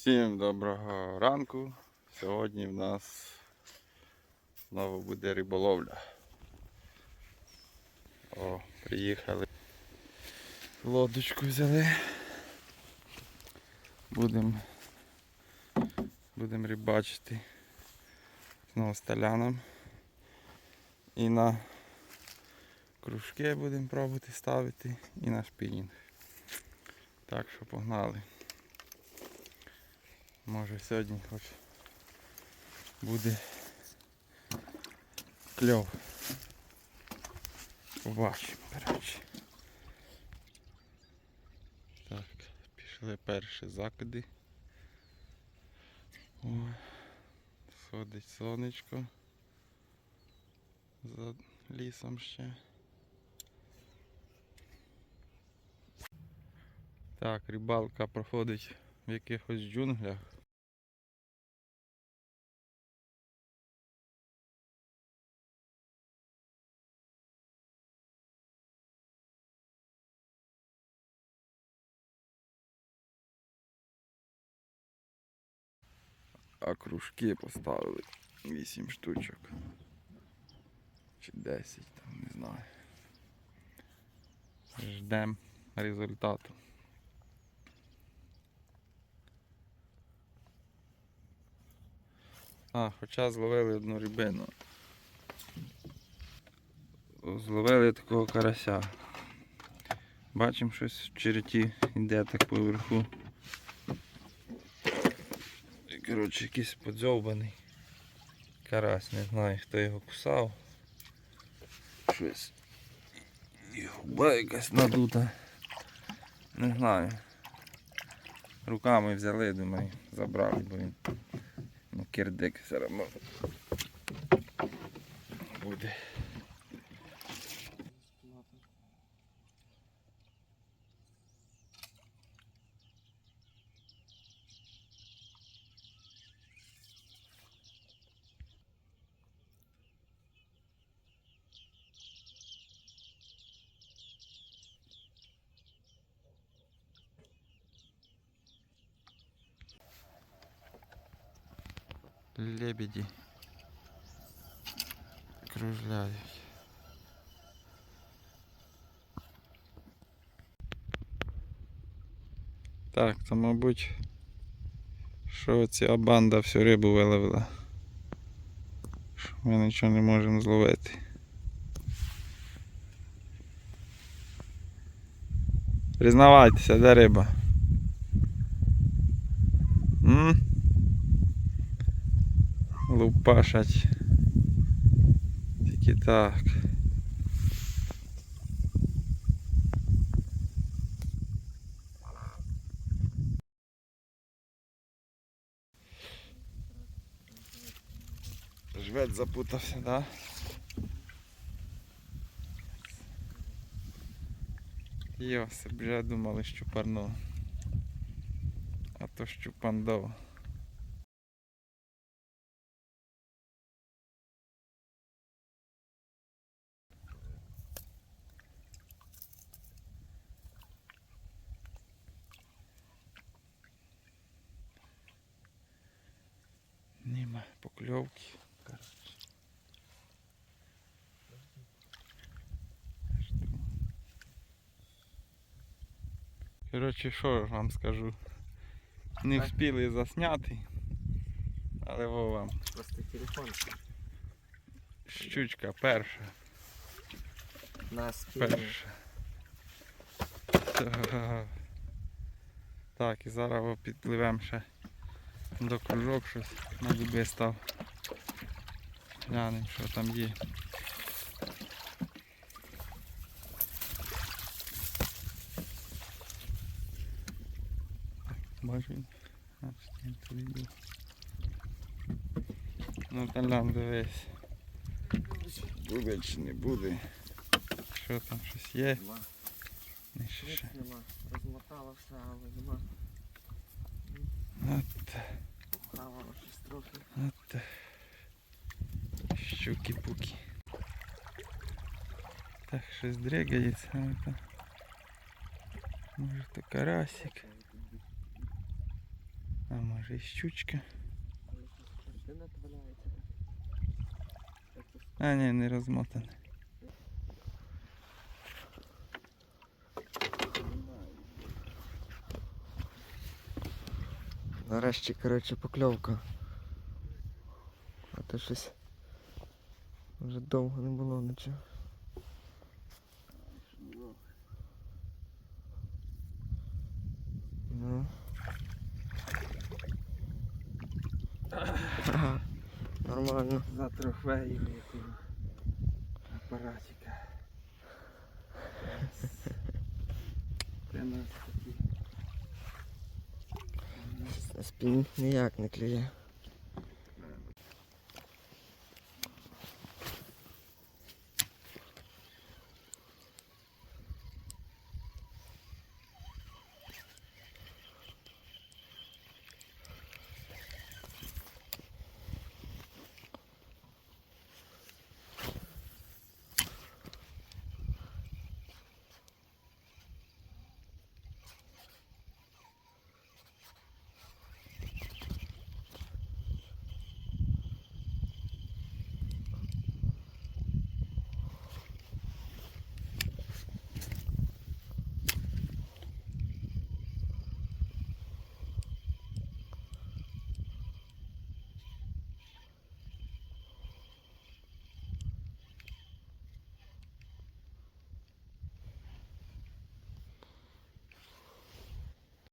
Всім доброго ранку. Сьогодні в нас знову буде риболовля. О, приїхали. Лодочку взяли. Будемо будем рибачити знову з таляном. І на кружки будемо пробувати ставити і на шпінінг. Так що погнали. Може сьогодні хоч буде кльов. Побачимо, коротше. Так, пішли перші закиди. О, сходить сонечко. За лісом ще. Так, рибалка проходить в якихось джунглях. А кружки поставили 8 штучок. Чи 10, там не знаю. Ждемо результату. А, хоча зловили одну рибину. Зловили такого карася. Бачимо щось в череті йде так поверху. Коротше, якийсь подзьовбаний карась, не знаю хто його кусав. Щось. І губа якась надута. Не знаю. Руками взяли, думаю, забрали, бо він No, kierdek, zaraz może. Лебеді кружляють. Так, то мабуть, що ця банда всю рибу виловила. Що ми нічого не можемо зловити. Признавайтеся, де риба? Лупашать. Тільки так. Жвець запутався, да? Йосип, вже думали, що парно. А то щупандо. Нема покльовки. Коротше. Коротше, що вам скажу. Не встигли засняти. Але во вам. Просто телефон Щучка перша. на спині. Перша. Та. Так, і зараз підпливемо ще до кружок щось на дуби став. Глянемо, що там є. Бачу. А, що тут є. Ну там нам дивись. Буде чи не буде. Що там щось є? Нема. Не ще ще. Ніч нема. Розмотала все, але нема. От, Хавало щось трохи. от. Щуки-пуки. Так, щось дригається. але то- Може то карасик. А може і щучка. Але щось картина валяється. Якось А ні, не розмотана. Нарешті, коротше, покльовка. А то щось вже довго не було нічого. Ну. Ага, Нормально. За трофеєм якого апаратика. Це нас такі. Спін ніяк не клює.